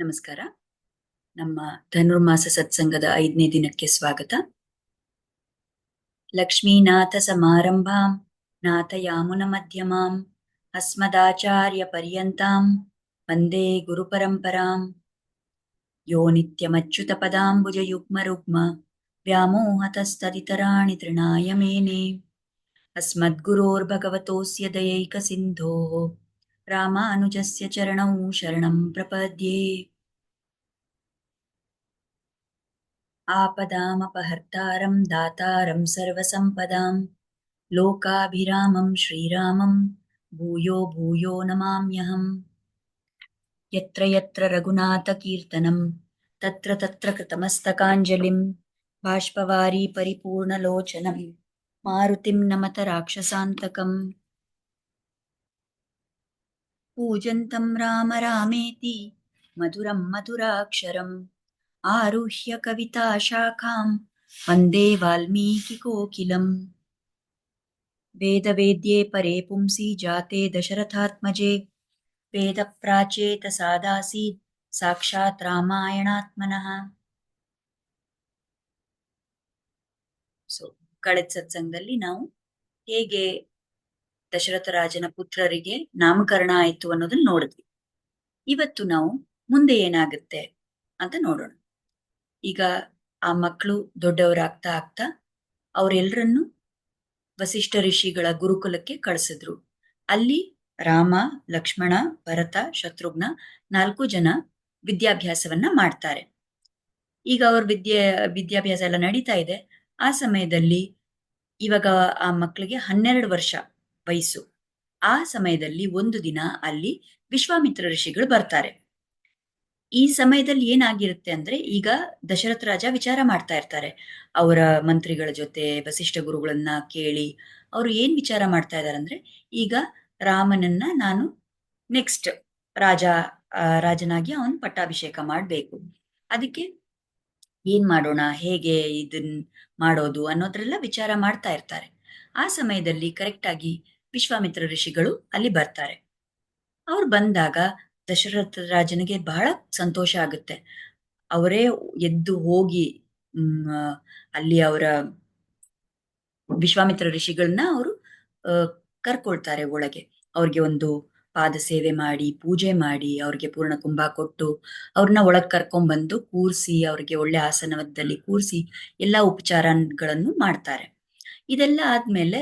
ನಮಸ್ಕಾರ. ನಮ್ಮ ಧನುರ್ಮಾಸ ಸತ್ಸಂಗದ ಐದನೇ ದಿನಕ್ಕೆ ಸ್ವಾಗತ. ಲಕ್ಷ್ಮೀನಾಥ ಸಮಾರಂಭಾಂ, ನಾಥಯಾಮುನ ಮಧ್ಯಮಾಂ, ಅಸ್ಮದಾಚಾರ್ಯ ಪರ್ಯಂತಾಂ, ವಂದೇ ಗುರುಪರಂಪರಾಂ ಯೋ ನಿತ್ಯಮಚ್ಯುತ ಪದಾಂಬುಜಯುಗ್ಮರುಗ್ಮ ವ್ಯಾಮೋಹತಸ್ತದಿತರಾಣಿ ತೃಣಾಯ ಮೇನೆ. ಅಸ್ಮದ್ಗುರೋರ್ಭಗವತೋಸ್ಯ ದಯೈಕ ಸಿಂಧೋ. రామానుజస్య చరణం శరణం ప్రపద్యే ఆపదామపహర్తారం దాతారం సర్వసంపదాం లోకాభిరామం శ్రీరామం భూయో భూయో నమామ్యహం యత్ర యత్ర రఘునాథకీర్తనం తత్ర తత్ర కృతమస్తకాంజలిం బాష్పవారీ పరిపూర్ణలోచనం మారుతిం నమత రాక్షసాంతకం पूजन्तं राम रामेति मधुरं मधुराक्षरम् आरुह्य कविताशाखां वन्दे वाल्मीकिकोकिलम् वेदवेद्ये परे पुंसि जाते दशरथात्मजे वेदप्राचेत सादासीत् साक्षात् ರಾಮಾಯಣಾತ್ಮನಃ ಸೊ ಕಳೆದ ಸತ್ಸಂಗದಲ್ಲಿ ನಾವು ಹೇಗೆ ದಶರಥ ರಾಜನ ಪುತ್ರರಿಗೆ ನಾಮಕರಣ ಆಯಿತು ಅನ್ನೋದನ್ನ ನೋಡಿದ್ವಿ. ಇವತ್ತು ನಾವು ಮುಂದೆ ಏನಾಗುತ್ತೆ ಅಂತ ನೋಡೋಣ. ಈಗ ಆ ಮಕ್ಕಳು ದೊಡ್ಡವರಾಗ್ತಾ ಆಗ್ತಾ ಅವರೆಲ್ಲರನ್ನು ವಸಿಷ್ಠ ಋಷಿಗಳ ಗುರುಕುಲಕ್ಕೆ ಕಳಿಸಿದ್ರು. ಅಲ್ಲಿ ರಾಮ, ಲಕ್ಷ್ಮಣ, ಭರತ, ಶತ್ರುಘ್ನ ನಾಲ್ಕು ಜನ ವಿದ್ಯಾಭ್ಯಾಸವನ್ನ ಮಾಡ್ತಾರೆ. ಈಗ ಅವ್ರ ವಿದ್ಯೆ, ವಿದ್ಯಾಭ್ಯಾಸ ಎಲ್ಲ ನಡೀತಾ ಇದೆ. ಆ ಸಮಯದಲ್ಲಿ ಇವಾಗ ಆ ಮಕ್ಕಳಿಗೆ ಹನ್ನೆರಡು ವರ್ಷ. ವಯಸ್ಸು ಆ ಸಮಯದಲ್ಲಿ ಒಂದು ದಿನ ಅಲ್ಲಿ ವಿಶ್ವಾಮಿತ್ರ ಋಷಿಗಳು ಬರ್ತಾರೆ. ಈ ಸಮಯದಲ್ಲಿ ಏನಾಗಿರುತ್ತೆ ಅಂದ್ರೆ ಈಗ ದಶರಥ ರಾಜ ವಿಚಾರ ಮಾಡ್ತಾ ಇರ್ತಾರೆ. ಅವರ ಮಂತ್ರಿಗಳ ಜೊತೆ ವಸಿಷ್ಠ ಗುರುಗಳನ್ನ ಕೇಳಿ ಅವರು ಏನ್ ವಿಚಾರ ಮಾಡ್ತಾ ಇದಾರೆ ಅಂದ್ರೆ ಈಗ ರಾಮನನ್ನ ನಾನು ನೆಕ್ಸ್ಟ್ ರಾಜ ರಾಜನಾಗಿ ಅವನ್ ಪಟ್ಟಾಭಿಷೇಕ ಮಾಡ್ಬೇಕು. ಅದಕ್ಕೆ ಏನ್ ಮಾಡೋಣ, ಹೇಗೆ ಇದನ್ ಮಾಡೋದು ಅನ್ನೋದ್ರೆಲ್ಲ ವಿಚಾರ ಮಾಡ್ತಾ ಇರ್ತಾರೆ. ಆ ಸಮಯದಲ್ಲಿ ಕರೆಕ್ಟ್ ಆಗಿ ವಿಶ್ವಾಮಿತ್ರ ಋಷಿಗಳು ಅಲ್ಲಿ ಬರ್ತಾರೆ. ಅವ್ರು ಬಂದಾಗ ದಶರಥ ರಾಜನಿಗೆ ಬಹಳ ಸಂತೋಷ ಆಗುತ್ತೆ. ಅವರೇ ಎದ್ದು ಹೋಗಿ ಅಲ್ಲಿ ಅವರ ವಿಶ್ವಾಮಿತ್ರ ಋಷಿಗಳನ್ನ ಅವರು ಕರ್ಕೊಳ್ತಾರೆ ಒಳಗೆ. ಅವ್ರಿಗೆ ಒಂದು ಪಾದ ಸೇವೆ ಮಾಡಿ, ಪೂಜೆ ಮಾಡಿ, ಅವ್ರಿಗೆ ಪೂರ್ಣ ಕುಂಭ ಕೊಟ್ಟು ಅವ್ರನ್ನ ಒಳಗ್ ಕರ್ಕೊಂಡ್ಬಂದು ಕೂರ್ಸಿ, ಅವ್ರಿಗೆ ಒಳ್ಳೆ ಆಸನದಲ್ಲಿ ಕೂರ್ಸಿ ಎಲ್ಲಾ ಉಪಚಾರಗಳನ್ನು ಮಾಡ್ತಾರೆ. ಇದೆಲ್ಲ ಆದ್ಮೇಲೆ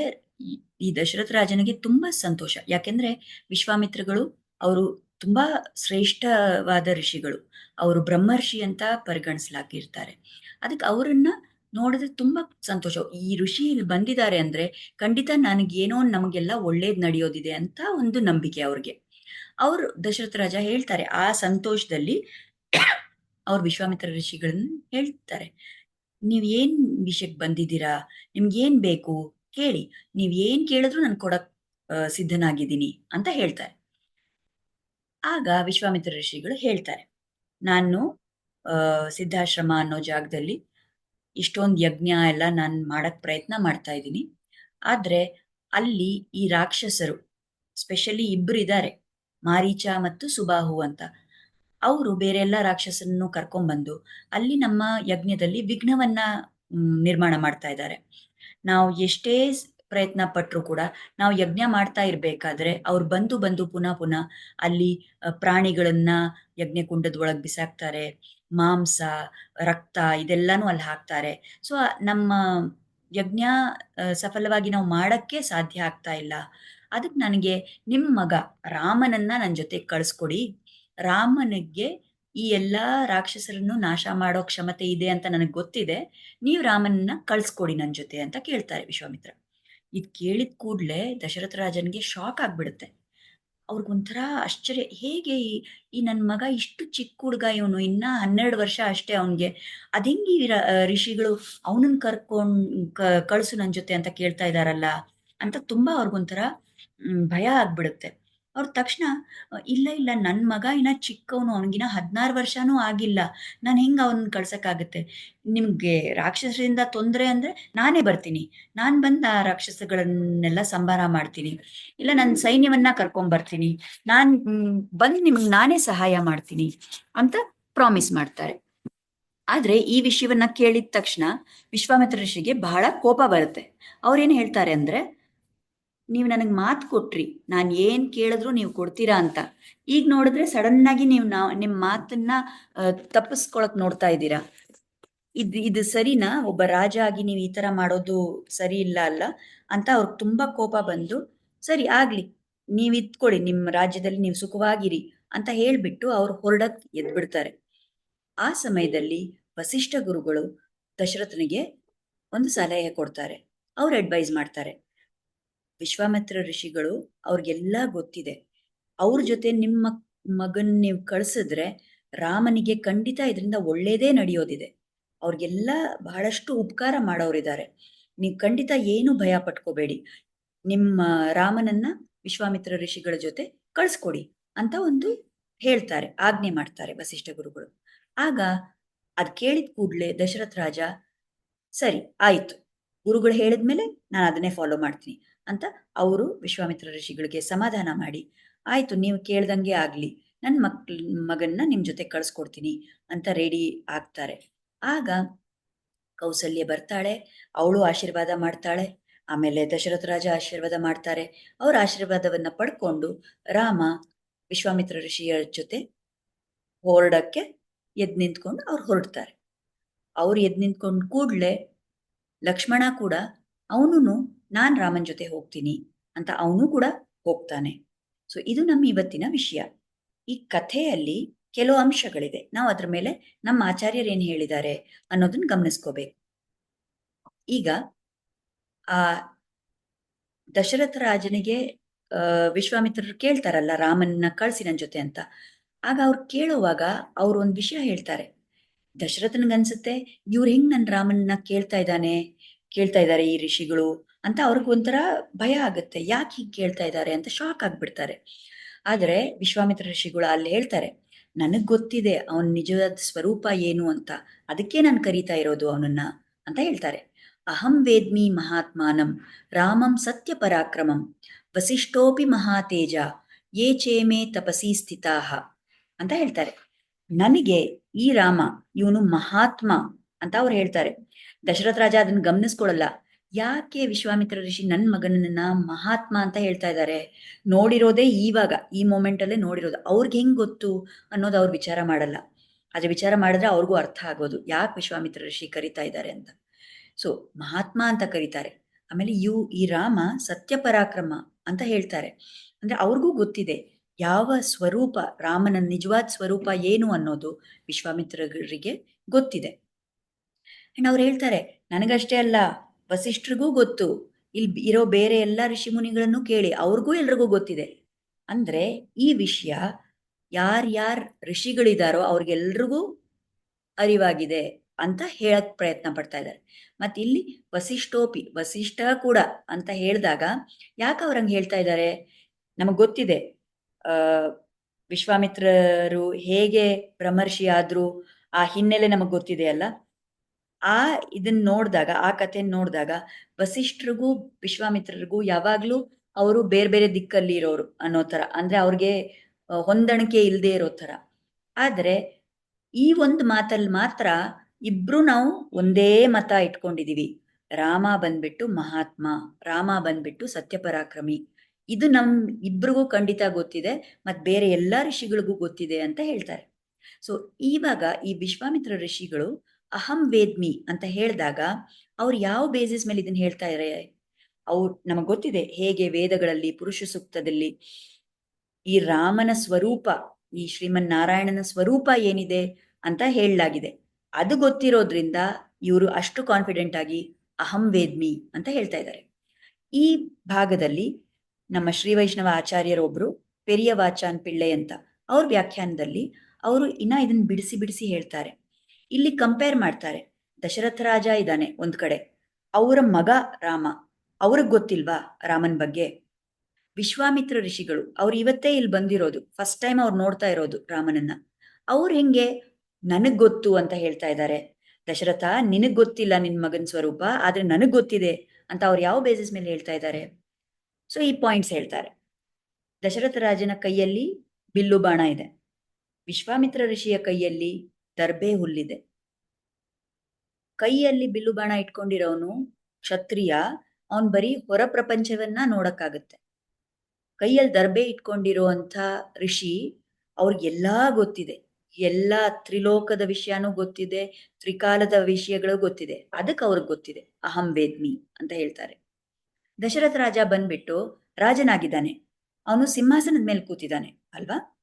ಈ ದಶರಥ ರಾಜನಿಗೆ ತುಂಬಾ ಸಂತೋಷ. ಯಾಕೆಂದ್ರೆ ವಿಶ್ವಾಮಿತ್ರಗಳು ಅವರು ತುಂಬಾ ಶ್ರೇಷ್ಠವಾದ ಋಷಿಗಳು. ಅವರು ಬ್ರಹ್ಮರ್ಷಿ ಅಂತ ಪರಿಗಣಿಸಲಾಗಿರ್ತಾರೆ ಅದಕ್ಕೆ ಅವರನ್ನ ನೋಡಿದ್ರೆ ತುಂಬಾ ಸಂತೋಷ. ಈ ಋಷಿ ಇಲ್ಲಿ ಬಂದಿದ್ದಾರೆ ಅಂದ್ರೆ ಖಂಡಿತ ನನಗೇನೋ ನಮಗೆಲ್ಲ ಒಳ್ಳೇದ್ ನಡೆಯೋದಿದೆ ಅಂತ ಒಂದು ನಂಬಿಕೆ ಅವ್ರಿಗೆ. ಅವರು ದಶರಥ ರಾಜ ಹೇಳ್ತಾರೆ, ಆ ಸಂತೋಷದಲ್ಲಿ ಅವ್ರು ವಿಶ್ವಾಮಿತ್ರ ಋಷಿಗಳನ್ನ ಹೇಳ್ತಾರೆ. ನೀವ್ ಏನ್ ವಿಷಯಕ್ಕೆ ಬಂದಿದ್ದೀರಾ? ನಿಮ್ಗೆ ಏನ್ ಬೇಕು? ಕೇಳಿ. ನೀವ್ ಏನ್ ಕೇಳಿದ್ರು ನಾನು ಕೊಡಕ್ ಸಿದ್ಧನಾಗಿದ್ದೀನಿ ಅಂತ ಹೇಳ್ತಾರೆ. ಆಗ ವಿಶ್ವಾಮಿತ್ರ ಋಷಿಗಳು ಹೇಳ್ತಾರೆ. ನಾನು ಸಿದ್ಧಾಶ್ರಮ ಅನ್ನೋ ಜಾಗದಲ್ಲಿ ಇಷ್ಟೊಂದು ಯಜ್ಞ ಎಲ್ಲ ನಾನು ಮಾಡಕ್ ಪ್ರಯತ್ನ ಮಾಡ್ತಾ ಇದ್ದೀನಿ. ಆದ್ರೆ ಅಲ್ಲಿ ಈ ರಾಕ್ಷಸರು, ಸ್ಪೆಷಲಿ ಇಬ್ರು ಇದ್ದಾರೆ ಮಾರೀಚ ಮತ್ತು ಸುಬಾಹು ಅಂತ. ಅವರು ಬೇರೆ ಎಲ್ಲ ರಾಕ್ಷಸರನ್ನು ಕರ್ಕೊಂಡ್ಬಂದು ಅಲ್ಲಿ ನಮ್ಮ ಯಜ್ಞದಲ್ಲಿ ವಿಘ್ನವನ್ನ ನಿರ್ಮಾಣ ಮಾಡ್ತಾ ಇದ್ದಾರೆ. ನಾವು ಎಷ್ಟೇ ಪ್ರಯತ್ನ ಪಟ್ಟರು ಕೂಡ ನಾವು ಯಜ್ಞ ಮಾಡ್ತಾ ಇರ್ಬೇಕಾದ್ರೆ ಅವ್ರು ಬಂದು ಬಂದು ಪುನಃ ಪುನಃ ಅಲ್ಲಿ ಪ್ರಾಣಿಗಳನ್ನ ಯಜ್ಞಕುಂಡದ ಒಳಗ್ ಬಿಸಾಕ್ತಾರೆ. ಮಾಂಸ, ರಕ್ತ ಇದೆಲ್ಲಾನು ಅಲ್ಲಿ ಹಾಕ್ತಾರೆ. ಸೊ ನಮ್ಮ ಯಜ್ಞ ಸಫಲವಾಗಿ ನಾವು ಮಾಡಕ್ಕೆ ಸಾಧ್ಯ ಆಗ್ತಾ ಇಲ್ಲ. ಅದಕ್ಕೆ ನನಗೆ ನಿಮ್ಮ ಮಗ ರಾಮನನ್ನ ನನ್ನ ಜೊತೆ ಕಳಿಸ್ಕೊಡಿ. ರಾಮನಿಗೆ ಈ ಎಲ್ಲಾ ರಾಕ್ಷಸರನ್ನು ನಾಶ ಮಾಡೋ ಕ್ಷಮತೆ ಇದೆ ಅಂತ ನನಗೆ ಗೊತ್ತಿದೆ. ನೀವು ರಾಮನನ್ನ ಕಳ್ಸ್ಕೊಡಿ ನನ್ನ ಜೊತೆ ಅಂತ ಕೇಳ್ತಾರೆ ವಿಶ್ವಾಮಿತ್ರ. ಇದು ಕೇಳಿದ ಕೂಡಲೇ ದಶರಥ ರಾಜನಿಗೆ ಶಾಕ್ ಆಗ್ಬಿಡುತ್ತೆ. ಅವ್ರಿಗೊಂಥರ ಆಶ್ಚರ್ಯ. ಹೇಗೆ ಈ ಈ ನನ್ನ ಮಗ ಇಷ್ಟು ಚಿಕ್ಕ ಹುಡುಗ ಇವನು, ಇನ್ನ ಹನ್ನೆರಡು ವರ್ಷ ಅಷ್ಟೇ ಅವನಿಗೆ. ಅದೆಂಗಿ ಋಷಿಗಳು ಅವನನ್ನ ಕರ್ಕೊಂಡು ಕಳಿಸು ನನ್ನ ಜೊತೆ ಅಂತ ಕೇಳ್ತಾ ಇದ್ದಾರಲ್ಲ ಅಂತ ತುಂಬಾ ಅವ್ರಿಗೊಂಥರ ಭಯ ಆಗ್ಬಿಡುತ್ತೆ. ಅವ್ರು ತಕ್ಷಣ ಇಲ್ಲ ಇಲ್ಲ ನನ್ನ ಮಗ ಇನ್ನ ಚಿಕ್ಕವನು ಅವನಿಗಿನ ಹದಿನಾರು ವರ್ಷನೂ ಆಗಿಲ್ಲ. ನಾನು ಹೆಂಗೆ ಅವನ್ನ ಕಳ್ಸೋಕ್ಕಾಗುತ್ತೆ? ನಿಮಗೆ ರಾಕ್ಷಸರಿಂದ ತೊಂದರೆ ಅಂದರೆ ನಾನೇ ಬರ್ತೀನಿ. ನಾನು ಬಂದು ಆ ರಾಕ್ಷಸಗಳನ್ನೆಲ್ಲ ಸಂಹಾರ ಮಾಡ್ತೀನಿ. ಇಲ್ಲ ನನ್ನ ಸೈನ್ಯವನ್ನ ಕರ್ಕೊಂಬರ್ತೀನಿ ನಾನು ಬಂದು ನಿಮ್ಗೆ ನಾನೇ ಸಹಾಯ ಮಾಡ್ತೀನಿ ಅಂತ ಪ್ರಾಮಿಸ್ ಮಾಡ್ತಾರೆ. ಆದ್ರೆ ಈ ವಿಷಯವನ್ನ ಕೇಳಿದ ತಕ್ಷಣ ವಿಶ್ವಾಮಿತ್ರ ಋಷಿಗೆ ಬಹಳ ಕೋಪ ಬರುತ್ತೆ. ಅವ್ರೇನ್ ಹೇಳ್ತಾರೆ ಅಂದ್ರೆ ನೀವು ನನಗೆ ಮಾತು ಕೊಟ್ರಿ, ನಾನು ಏನ್ ಕೇಳಿದ್ರು ನೀವು ಕೊಡ್ತೀರಾ ಅಂತ. ಈಗ ನೋಡಿದ್ರೆ ಸಡನ್ ಆಗಿ ನೀವು ನಾ ನಿಮ್ಮ ಮಾತನ್ನ ತಪ್ಪಿಸ್ಕೊಳಕ್ ನೋಡ್ತಾ ಇದ್ದೀರಾ. ಇದು ಇದು ಸರಿನಾ? ಒಬ್ಬ ರಾಜ ಆಗಿ ನೀವು ಈ ತರ ಮಾಡೋದು ಸರಿ ಇಲ್ಲ ಅಲ್ಲ? ಅಂತ ಅವ್ರಿಗೆ ತುಂಬಾ ಕೋಪ ಬಂದು, ಸರಿ, ಆಗ್ಲಿ. ನೀವ್ ಇದ್ಕೊಳ್ಳಿ ನಿಮ್ಮ ರಾಜ್ಯದಲ್ಲಿ ನೀವು ಸುಖವಾಗಿರಿ ಅಂತ ಹೇಳ್ಬಿಟ್ಟು ಅವ್ರು ಹೊರಡಕ್ ಎದ್ಬಿಡ್ತಾರೆ. ಆ ಸಮಯದಲ್ಲಿ ವಸಿಷ್ಠ ಗುರುಗಳು ದಶರಥನಿಗೆ ಒಂದು ಸಲಹೆ ಕೊಡ್ತಾರೆ. ಅವ್ರು ಅಡ್ವೈಸ್ ಮಾಡ್ತಾರೆ. ವಿಶ್ವಾಮಿತ್ರ ಋಷಿಗಳು ಅವ್ರಿಗೆಲ್ಲ ಗೊತ್ತಿದೆ. ಅವ್ರ ಜೊತೆ ನಿಮ್ಮ ಮಗನ್ ನೀವು ಕಳ್ಸಿದ್ರೆ ರಾಮನಿಗೆ ಖಂಡಿತ ಇದರಿಂದ ಒಳ್ಳೇದೇ ನಡೆಯೋದಿದೆ. ಅವ್ರಿಗೆಲ್ಲ ಬಹಳಷ್ಟು ಉಪಕಾರ ಮಾಡೋರಿದ್ದಾರೆ ನೀವು ಖಂಡಿತ ಏನು ಭಯ ಪಟ್ಕೋಬೇಡಿ. ನಿಮ್ಮ ರಾಮನನ್ನ ವಿಶ್ವಾಮಿತ್ರ ಋಷಿಗಳ ಜೊತೆ ಕಳ್ಸ್ಕೊಡಿ ಅಂತ ಒಂದು ಹೇಳ್ತಾರೆ, ಆಜ್ಞೆ ಮಾಡ್ತಾರೆ ವಸಿಷ್ಠ ಗುರುಗಳು. ಆಗ ಅದ್ ಕೇಳಿದ ಕೂಡ್ಲೆ ದಶರಥ ರಾಜ, ಸರಿ, ಆಯ್ತು. ಗುರುಗಳು ಹೇಳಿದ್ಮೇಲೆ ನಾನು ಅದನ್ನೇ ಫಾಲೋ ಮಾಡ್ತೀನಿ. ಅಂತ ಅವರು ವಿಶ್ವಾಮಿತ್ರ ಋಷಿಗಳಿಗೆ ಸಮಾಧಾನ ಮಾಡಿ, ಆಯ್ತು, ನೀವು ಕೇಳ್ದಂಗೆ ಆಗ್ಲಿ. ನನ್ನ ಮಕ್, ಮಗನ್ನ ನಿಮ್ ಜೊತೆ ಕಳ್ಸ್ಕೊಡ್ತೀನಿ ಅಂತ ರೆಡಿ ಆಗ್ತಾರೆ. ಆಗ ಕೌಸಲ್ಯ ಬರ್ತಾಳೆ, ಅವಳು ಆಶೀರ್ವಾದ ಮಾಡ್ತಾಳೆ, ಆಮೇಲೆ ದಶರಥ ರಾಜ ಆಶೀರ್ವಾದ ಮಾಡ್ತಾರೆ. ಅವ್ರ ಆಶೀರ್ವಾದವನ್ನ ಪಡ್ಕೊಂಡು ರಾಮ ವಿಶ್ವಾಮಿತ್ರ ಋಷಿಯ ಜೊತೆ ಹೊರಡಕ್ಕೆ ಎದ್ ನಿಂತ್ಕೊಂಡು ಅವ್ರು ಹೊರಡ್ತಾರೆ. ಅವ್ರು ಎದ್ ನಿಂತ್ಕೊಂಡು ಕೂಡ್ಲೆ ಲಕ್ಷ್ಮಣ ಕೂಡ ಅವನು ನಾನ್ ರಾಮನ್ ಜೊತೆ ಹೋಗ್ತೀನಿ ಅಂತ ಅವನು ಕೂಡ ಹೋಗ್ತಾನೆ. ಸೊ ಇದು ನಮ್ಮ ಇವತ್ತಿನ ವಿಷಯ. ಈ ಕಥೆಯಲ್ಲಿ ಕೆಲವು ಅಂಶಗಳಿದೆ. ನಾವು ಅದ್ರ ಮೇಲೆ ನಮ್ಮ ಆಚಾರ್ಯರು ಏನ್ ಹೇಳಿದ್ದಾರೆ ಅನ್ನೋದನ್ನ ಗಮನಿಸ್ಕೋಬೇಕು. ಈಗ, ಆ ದಶರಥ ರಾಜನಿಗೆ ವಿಶ್ವಾಮಿತ್ರರು ಕೇಳ್ತಾರಲ್ಲ ರಾಮನ್ನ ಕಳ್ಸಿ ನನ್ ಜೊತೆ ಅಂತ. ಆಗ ಅವ್ರು ಕೇಳುವಾಗ ಅವ್ರು ಒಂದ್ ವಿಷಯ ಹೇಳ್ತಾರೆ. ದಶರಥನ್ಗನ್ಸುತ್ತೆ, ಇವ್ರು ಹೆಂಗ್ ನನ್ ರಾಮನ್ನ ಕೇಳ್ತಾ ಇದ್ದಾನೆ? ಕೇಳ್ತಾ ಇದ್ದಾರೆ ಈ ಋಷಿಗಳು. ಅಂತ ಅವ್ರಿಗೆ ಒಂಥರ ಭಯ ಆಗುತ್ತೆ. ಯಾಕೆ ಹೀಗೆ ಕೇಳ್ತಾ ಇದ್ದಾರೆ ಅಂತ ಶಾಕ್ ಆಗ್ಬಿಡ್ತಾರೆ. ಆದ್ರೆ ವಿಶ್ವಾಮಿತ್ರ ಋಷಿಗಳು ಅಲ್ಲಿ ಹೇಳ್ತಾರೆ, ನನಗ್ ಗೊತ್ತಿದೆ ಅವನ್ ನಿಜವಾದ ಸ್ವರೂಪ ಏನು ಅಂತ. ಅದಕ್ಕೆ ನಾನು ಕರೀತಾ ಇರೋದು ಅವನನ್ನ ಅಂತ ಹೇಳ್ತಾರೆ. ಅಹಂ ವೇದ್ಮಿ ಮಹಾತ್ಮಾನಂ, ರಾಮಂ ಸತ್ಯ ಪರಾಕ್ರಮಂ, ವಸಿಷ್ಠೋಪಿ ಮಹಾತೇಜ, ಯೇ ಚೇಮೆ ತಪಸಿ ಸ್ಥಿತಾಹ ಅಂತ ಹೇಳ್ತಾರೆ. ನನಗೆ ಈ ರಾಮ, ಇವನು ಮಹಾತ್ಮ ಅಂತ ಅವ್ರು ಹೇಳ್ತಾರೆ. ದಶರಥ ರಾಜ ಅದನ್ನ ಗಮನಿಸ್ಕೊಳಲ್ಲ. ಯಾಕೆ ವಿಶ್ವಾಮಿತ್ರ ಋಷಿ ನನ್ನ ಮಗನನ್ನ ಮಹಾತ್ಮ ಅಂತ ಹೇಳ್ತಾ ಇದ್ದಾರೆ ನೋಡಿರೋದೇ ಈವಾಗ, ಈ ಮೂಮೆಂಟಲ್ಲೇ ನೋಡಿರೋದು. ಅವ್ರಿಗೆ ಹೆಂಗ್ ಗೊತ್ತು ಅನ್ನೋದು ಅವ್ರು ವಿಚಾರ ಮಾಡಲ್ಲ. ಆದ್ರೆ ವಿಚಾರ ಮಾಡಿದ್ರೆ ಅವ್ರಿಗೂ ಅರ್ಥ ಆಗೋದು ಯಾಕೆ ವಿಶ್ವಾಮಿತ್ರ ಋಷಿ ಕರಿತಾ ಇದ್ದಾರೆ ಅಂತ. ಸೊ ಮಹಾತ್ಮ ಅಂತ ಕರೀತಾರೆ. ಆಮೇಲೆ ಯು, ಈ ರಾಮ ಸತ್ಯ ಪರಾಕ್ರಮ ಅಂತ ಹೇಳ್ತಾರೆ. ಅಂದ್ರೆ ಅವ್ರಿಗೂ ಗೊತ್ತಿದೆ ಯಾವ ಸ್ವರೂಪ, ರಾಮನ ನಿಜವಾದ ಸ್ವರೂಪ ಏನು ಅನ್ನೋದು ವಿಶ್ವಾಮಿತ್ರರಿಗೆ ಗೊತ್ತಿದೆ. ಅಂಡ್ ಅವ್ರು ಹೇಳ್ತಾರೆ, ನನಗಷ್ಟೇ ಅಲ್ಲ ವಸಿಷ್ಠರಿಗೂ ಗೊತ್ತು. ಇಲ್ಲಿ ಇರೋ ಬೇರೆ ಎಲ್ಲ ಋಷಿ ಮುನಿಗಳನ್ನು ಕೇಳಿ, ಅವ್ರಿಗೂ ಎಲ್ರಿಗೂ ಗೊತ್ತಿದೆ. ಅಂದ್ರೆ ಈ ವಿಷಯ ಯಾರ್ಯಾರ್ ಋಷಿಗಳಿದಾರೋ ಅವ್ರಿಗೆಲ್ರಿಗೂ ಅರಿವಾಗಿದೆ ಅಂತ ಹೇಳಕ್ ಪ್ರಯತ್ನ ಪಡ್ತಾ ಇದ್ದಾರೆ ಮತ್ತೆ ಇಲ್ಲಿ ವಸಿಷ್ಠೋಪಿ, ವಸಿಷ್ಠ ಕೂಡ ಅಂತ ಹೇಳಿದಾಗ ಯಾಕೆ ಅವ್ರಂಗ್ ಹೇಳ್ತಾ ಇದ್ದಾರೆ ನಮಗ್ ಗೊತ್ತಿದೆ. ಆ, ವಿಶ್ವಾಮಿತ್ರರು ಹೇಗೆ ಬ್ರಹ್ಮರ್ಷಿ ಆದ್ರು ಆ ಹಿನ್ನೆಲೆ ನಮಗ್ ಗೊತ್ತಿದೆ ಅಲ್ಲ. ಆ ಇದನ್ನ ನೋಡಿದಾಗ, ಆ ಕಥೆ ನೋಡಿದಾಗ ವಸಿಷ್ಠರಿಗೂ ವಿಶ್ವಾಮಿತ್ರರಿಗೂ ಯಾವಾಗ್ಲೂ ಅವರು ಬೇರೆ ಬೇರೆ ದಿಕ್ಕಲ್ಲಿ ಇರೋರು ಅನ್ನೋ ತರ ಅಂದ್ರೆ ಅವ್ರಿಗೆ ಹೊಂದಾಣಿಕೆ ಇಲ್ಲದೆ ಇರೋ ತರ ಆದ್ರೆ ಈ ಒಂದು ಮಾತಲ್ಲಿ ಮಾತ್ರ ಇಬ್ರು ನಾವು ಒಂದೇ ಮತ ಇಟ್ಕೊಂಡಿದೀವಿ. ರಾಮ ಬಂದ್ಬಿಟ್ಟು ಮಹಾತ್ಮ, ರಾಮ ಬಂದ್ಬಿಟ್ಟು ಸತ್ಯಪರಾಕ್ರಮಿ. ಇದು ನಮ್ ಇಬ್ರಿಗೂ ಖಂಡಿತ ಗೊತ್ತಿದೆ, ಮತ್ ಬೇರೆ ಎಲ್ಲಾ ಋಷಿಗಳಿಗೂ ಗೊತ್ತಿದೆ ಅಂತ ಹೇಳ್ತಾರೆ. ಸೊ ಇವಾಗ ಈ ವಿಶ್ವಾಮಿತ್ರ ಋಷಿಗಳು ಅಹಂ ವೇದ್ಮಿ ಅಂತ ಹೇಳಿದಾಗ ಅವ್ರು ಯಾವ ಬೇಸಿಸ್ ಮೇಲೆ ಇದನ್ನ ಹೇಳ್ತಾ ಇದ್ದಾರೆ ಅವ್ರು ನಮಗ್ ಗೊತ್ತಿದೆ ಹೇಗೆ ವೇದಗಳಲ್ಲಿ ಪುರುಷ ಸೂಕ್ತದಲ್ಲಿ ಈ ರಾಮನ ಸ್ವರೂಪ, ಈ ಶ್ರೀಮನ್ ನಾರಾಯಣನ ಸ್ವರೂಪ ಏನಿದೆ ಅಂತ ಹೇಳಲಾಗಿದೆ. ಅದು ಗೊತ್ತಿರೋದ್ರಿಂದ ಇವರು ಅಷ್ಟು ಕಾನ್ಫಿಡೆಂಟ್ ಆಗಿ ಅಹಂ ವೇದ್ಮಿ ಅಂತ ಹೇಳ್ತಾ ಇದ್ದಾರೆ ಈ ಭಾಗದಲ್ಲಿ ನಮ್ಮ ಶ್ರೀ ವೈಷ್ಣವ ಆಚಾರ್ಯರೊಬ್ರು ಪೆರಿಯ ವಾಚಾನ್ ಪಿಳ್ಳೆ ಅಂತ ಅವ್ರ ವ್ಯಾಖ್ಯಾನದಲ್ಲಿ ಅವರು ಇನ್ನ ಇದನ್ನ ಬಿಡಿಸಿ ಬಿಡಿಸಿ ಹೇಳ್ತಾರೆ. ಇಲ್ಲಿ ಕಂಪೇರ್ ಮಾಡ್ತಾರೆ. ದಶರಥ ರಾಜ ಇದ್ದಾನೆ ಒಂದ್ ಕಡೆ. ಅವರ ಮಗ ರಾಮ. ಅವ್ರಿಗೆ ಗೊತ್ತಿಲ್ವಾ ರಾಮನ್ ಬಗ್ಗೆ? ವಿಶ್ವಾಮಿತ್ರ ಋಷಿಗಳು, ಅವ್ರು ಇವತ್ತೇ ಇಲ್ಲಿ ಬಂದಿರೋದು. ಫಸ್ಟ್ ಟೈಮ್ ಅವ್ರು ನೋಡ್ತಾ ಇರೋದು ರಾಮನನ್ನ. ಅವ್ರು ಹೆಂಗೆ, ನನಗ್ ಗೊತ್ತು ಅಂತ ಹೇಳ್ತಾ ಇದ್ದಾರೆ ದಶರಥ, ನಿನಗ್ ಗೊತ್ತಿಲ್ಲ ನಿನ್ ಮಗನ್ ಸ್ವರೂಪ, ಆದ್ರೆ ನನಗ್ ಗೊತ್ತಿದೆ ಅಂತ ಅವ್ರು ಯಾವ ಬೇಸಿಸ್ ಮೇಲೆ ಹೇಳ್ತಾ ಇದ್ದಾರೆ ಸೊ ಈ ಪಾಯಿಂಟ್ಸ್ ಹೇಳ್ತಾರೆ. ದಶರಥ ರಾಜನ ಕೈಯಲ್ಲಿ ಬಿಲ್ಲು ಬಾಣ ಇದೆ. ವಿಶ್ವಾಮಿತ್ರ ಋಷಿಯ ಕೈಯಲ್ಲಿ ದರ್ಬೆ ಹುಲ್ಲಿದೆ. ಕೈಯಲ್ಲಿ ಬಿಲ್ಲುಬಾಣ ಇಟ್ಕೊಂಡಿರೋನು ಕ್ಷತ್ರಿಯ, ಅವನ್ ಬರೀ ಹೊರ ಪ್ರಪಂಚವನ್ನ ನೋಡಕ್ಕಾಗತ್ತೆ. ಕೈಯಲ್ಲಿ ದರ್ಬೆ ಇಟ್ಕೊಂಡಿರುವಂತ ಋಷಿ ಅವ್ರಿಗೆಲ್ಲಾ ಗೊತ್ತಿದೆ. ಎಲ್ಲ ತ್ರಿಲೋಕದ ವಿಷಯನೂ ಗೊತ್ತಿದೆ, ತ್ರಿಕಾಲದ ವಿಷಯಗಳು ಗೊತ್ತಿದೆ. ಅದಕ್ಕೆ ಅವ್ರಿಗೆ ಗೊತ್ತಿದೆ, ಅಹಂ ವೇದ್ಮಿ ಅಂತ ಹೇಳ್ತಾರೆ. ದಶರಥ ರಾಜ ಬಂದ್ಬಿಟ್ಟು ರಾಜನಾಗಿದ್ದಾನೆ. ಅವನು ಸಿಂಹಾಸನದ ಮೇಲೆ ಕೂತಿದ್ದಾನೆ, ಅಲ್ವಾ?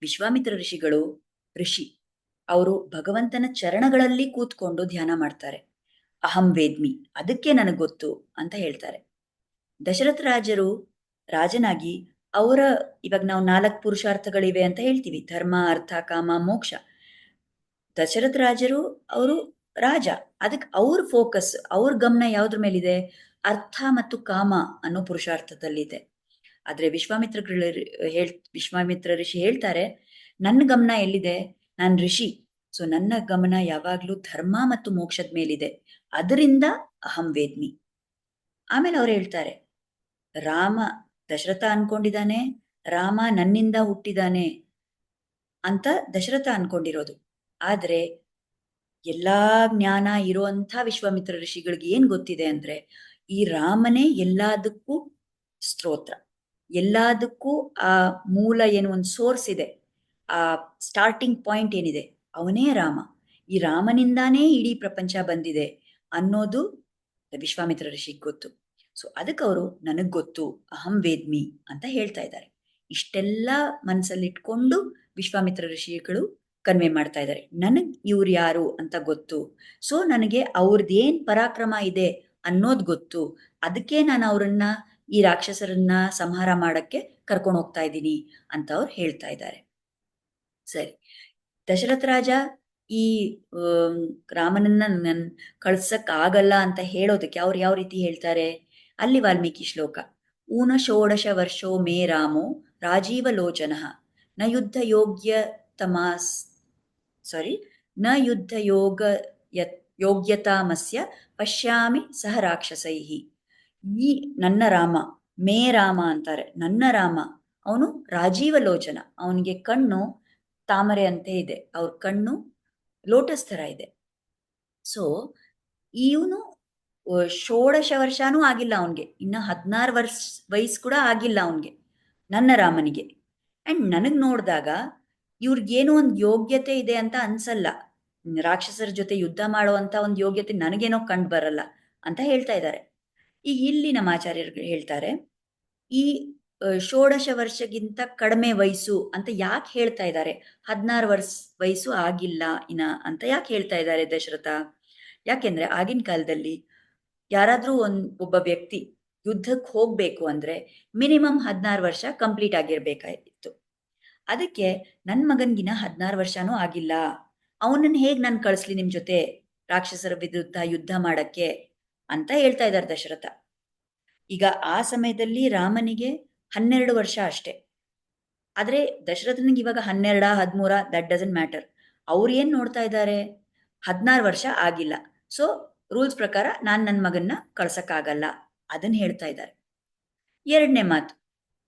ವಿಶ್ವಾಮಿತ್ರ ಋಷಿಗಳು ಋಷಿ ಅವರು ಭಗವಂತನ ಚರಣಗಳಲ್ಲಿ ಕೂತ್ಕೊಂಡು ಧ್ಯಾನ ಮಾಡ್ತಾರೆ. ಅಹಂ ವೇದ್ಮಿ, ಅದಕ್ಕೆ ನನಗೆ ಗೊತ್ತು ಅಂತ ಹೇಳ್ತಾರೆ. ದಶರಥ ರಾಜರು ರಾಜನಾಗಿ ಅವರ ಇವಾಗ ನಾವು ನಾಲ್ಕು ಪುರುಷಾರ್ಥಗಳಿವೆ ಅಂತ ಹೇಳ್ತೀವಿ, ಧರ್ಮ, ಅರ್ಥ, ಕಾಮ, ಮೋಕ್ಷ. ದಶರಥ ರಾಜರು ಅವರು ರಾಜ. ಅದಕ್ಕೆ ಅವ್ರ ಫೋಕಸ್ ಅವ್ರ ಗಮನ ಯಾವ್ದ್ರ ಮೇಲಿದೆ? ಅರ್ಥ ಮತ್ತು ಕಾಮ ಅನ್ನೋ ಪುರುಷಾರ್ಥದಲ್ಲಿದೆ. ಆದ್ರೆ ವಿಶ್ವಾಮಿತ್ರ ಹೇಳ್, ವಿಶ್ವಾಮಿತ್ರ ಋಷಿ ಹೇಳ್ತಾರೆ, ನನ್ನ ಗಮನ ಎಲ್ಲಿದೆ? ನಾನು ಋಷಿ. ಸೊ ನನ್ನ ಗಮನ ಯಾವಾಗ್ಲೂ ಧರ್ಮ ಮತ್ತು ಮೋಕ್ಷದ ಮೇಲಿದೆ. ಅದರಿಂದ ಅಹಂ ವೇದ್ಮಿ. ಆಮೇಲೆ ಅವ್ರು ಹೇಳ್ತಾರೆ, ರಾಮ ದಶರಥ ಅನ್ಕೊಂಡಿದ್ದಾನೆ, ರಾಮ ನನ್ನಿಂದ ಹುಟ್ಟಿದಾನೆ ಅಂತ ದಶರಥ ಅನ್ಕೊಂಡಿರೋದು. ಆದ್ರೆ ಎಲ್ಲಾ ಜ್ಞಾನ ಇರುವಂತ ವಿಶ್ವಾಮಿತ್ರ ಋಷಿಗಳಿಗೆ ಏನ್ ಗೊತ್ತಿದೆ ಅಂದ್ರೆ, ಈ ರಾಮನೇ ಎಲ್ಲದಕ್ಕೂ ಸ್ತೋತ್ರ. ಎಲ್ಲದಕ್ಕೂ ಆ ಮೂಲ ಏನು, ಒಂದು ಸೋರ್ಸ್ ಇದೆ. ಆ ಸ್ಟಾರ್ಟಿಂಗ್ ಪಾಯಿಂಟ್ ಏನಿದೆ? ಅವನೇ ರಾಮ. ಈ ರಾಮನಿಂದಾನೇ ಇಡೀ ಪ್ರಪಂಚ ಬಂದಿದೆ ಅನ್ನೋದು ವಿಶ್ವಾಮಿತ್ರ ಋಷಿಗೆ ಗೊತ್ತು. ಸೊ ಅದಕ್ಕೆ ಅವರು ನನಗ್ ಗೊತ್ತು, ಅಹಂ ವೇದ್ಮಿ ಅಂತ ಹೇಳ್ತಾ ಇದ್ದಾರೆ. ಇಷ್ಟೆಲ್ಲ ಮನಸ್ಸಲ್ಲಿ ಇಟ್ಕೊಂಡು ವಿಶ್ವಾಮಿತ್ರ ಋಷಿಗಳು ಕನ್ವೆ ಮಾಡ್ತಾ ಇದ್ದಾರೆ. ನನಗ್ ಇವ್ರು ಯಾರು ಅಂತ ಗೊತ್ತು. ಸೊ ನನಗೆ ಅವ್ರದ್ದೇನ್ ಪರಾಕ್ರಮ ಇದೆ ಅನ್ನೋದ್ ಗೊತ್ತು. ಅದಕ್ಕೆ ನಾನು ಅವ್ರನ್ನ, ಈ ರಾಕ್ಷಸರನ್ನ ಸಂಹಾರ ಮಾಡಕ್ಕೆ ಕರ್ಕೊಂಡು ಹೋಗ್ತಾ ಇದ್ದೀನಿ ಅಂತ ಅವ್ರು ಹೇಳ್ತಾ ಇದ್ದಾರೆ. ಸರಿ. ದಶರಥ ರಾಜ ಈ ರಾಮನನ್ನ ನನ್ ಕಳ್ಸಕ್ ಆಗಲ್ಲ ಅಂತ ಹೇಳೋದಕ್ಕೆ ಅವ್ರು ಯಾವ ರೀತಿ ಹೇಳ್ತಾರೆ? ಅಲ್ಲಿ ವಾಲ್ಮೀಕಿ ಶ್ಲೋಕ. ಊನ ಷೋಡಶ ವರ್ಷೋ ಮೇ ರಾಮೋ ರಾಜೀವ ಲೋಚನ. ನ ಯುದ್ಧ ಯೋಗ್ಯ ತಮಾಸ್ ಸಾರಿ ನ ಯುದ್ಧ ಯೋಗ ಯೋಗ್ಯತಾಮಸ್ಯ ಪಶ್ಯಾಮಿ ಸಹ ರಾಕ್ಷಸೈಹಿ. ಈ ನನ್ನ ರಾಮ, ಮೇ ರಾಮ ಅಂತಾರೆ. ನನ್ನ ರಾಮ, ಅವನು ರಾಜೀವ ಲೋಚನ. ಅವನಿಗೆ ಕಣ್ಣು ತಾಮರೆ ಅಂತೆ ಇದೆ. ಅವ್ರ ಕಣ್ಣು ಲೋಟಸ್ ತರ ಇದೆ. ಸೊ ಇವನು ಷೋಡಶ ವರ್ಷನೂ ಆಗಿಲ್ಲ ಅವನ್ಗೆ. ಇನ್ನ ಹದಿನಾರು ವರ್ಷ ವಯಸ್ಸು ಕೂಡ ಆಗಿಲ್ಲ ಅವನ್ಗೆ, ನನ್ನ ರಾಮನಿಗೆ. ಅಂಡ್ ನನಗ್ ನೋಡಿದಾಗ ಇವ್ರಿಗೇನೋ ಒಂದು ಯೋಗ್ಯತೆ ಇದೆ ಅಂತ ಅನ್ಸಲ್ಲ. ರಾಕ್ಷಸರ ಜೊತೆ ಯುದ್ಧ ಮಾಡುವಂತ ಒಂದು ಯೋಗ್ಯತೆ ನನಗೇನೋ ಕಂಡು ಬರಲ್ಲ ಅಂತ ಹೇಳ್ತಾ ಇದ್ದಾರೆ ಈಗ ಇಲ್ಲಿ ನಮ್ಮ ಆಚಾರ್ಯರು ಹೇಳ್ತಾರೆ, ಈ ಷೋಡಶ ವರ್ಷಗಿಂತ ಕಡಿಮೆ ವಯಸ್ಸು ಅಂತ ಯಾಕೆ ಹೇಳ್ತಾ ಇದ್ದಾರೆ? ಹದಿನಾರು ವರ್ಷ ವಯಸ್ಸು ಆಗಿಲ್ಲ ಇನ್ನ ಅಂತ ಯಾಕೆ ಹೇಳ್ತಾ ಇದ್ದಾರೆ ದಶರಥ? ಯಾಕೆಂದ್ರೆ ಆಗಿನ ಕಾಲದಲ್ಲಿ ಯಾರಾದ್ರೂ ಒಂದ್ ಒಬ್ಬ ವ್ಯಕ್ತಿ ಯುದ್ಧಕ್ಕೆ ಹೋಗ್ಬೇಕು ಅಂದ್ರೆ ಮಿನಿಮಮ್ ಹದಿನಾರು ವರ್ಷ ಕಂಪ್ಲೀಟ್ ಆಗಿರ್ಬೇಕಾಗಿತ್ತು ಅದಕ್ಕೆ ನನ್ನ ಮಗನ್ಗಿನ ಹದಿನಾರು ವರ್ಷನೂ ಆಗಿಲ್ಲ. ಅವನನ್ನ ಹೇಗ್ ನಾನು ಕಳಿಸ್ಲಿ ನಿಮ್ ಜೊತೆ ರಾಕ್ಷಸರ ವಿರುದ್ಧ ಯುದ್ಧ ಮಾಡಕ್ಕೆ? ಅಂತ ಹೇಳ್ತಾ ಇದ್ದಾರೆ ದಶರಥ. ಈಗ ಆ ಸಮಯದಲ್ಲಿ ರಾಮನಿಗೆ ಹನ್ನೆರಡು ವರ್ಷ ಅಷ್ಟೇ. ಆದ್ರೆ ದಶರಥನಿಗೆ ಇವಾಗ ಹನ್ನೆರಡ, ಹದಿಮೂರ ದಟ್ ಡಸಂಟ್ ಮ್ಯಾಟರ್ ಅವ್ರು ಏನು ನೋಡ್ತಾ ಇದ್ದಾರೆ? ಹದಿನಾರು ವರ್ಷ ಆಗಿಲ್ಲ. ಸೊ ರೂಲ್ಸ್ ಪ್ರಕಾರ ನಾನು ನನ್ನ ಮಗನ್ನ ಕಳ್ಸಕ್ಕಾಗಲ್ಲ. ಅದನ್ನ ಹೇಳ್ತಾ ಇದ್ದಾರೆ. ಎರಡನೇ ಮಾತು,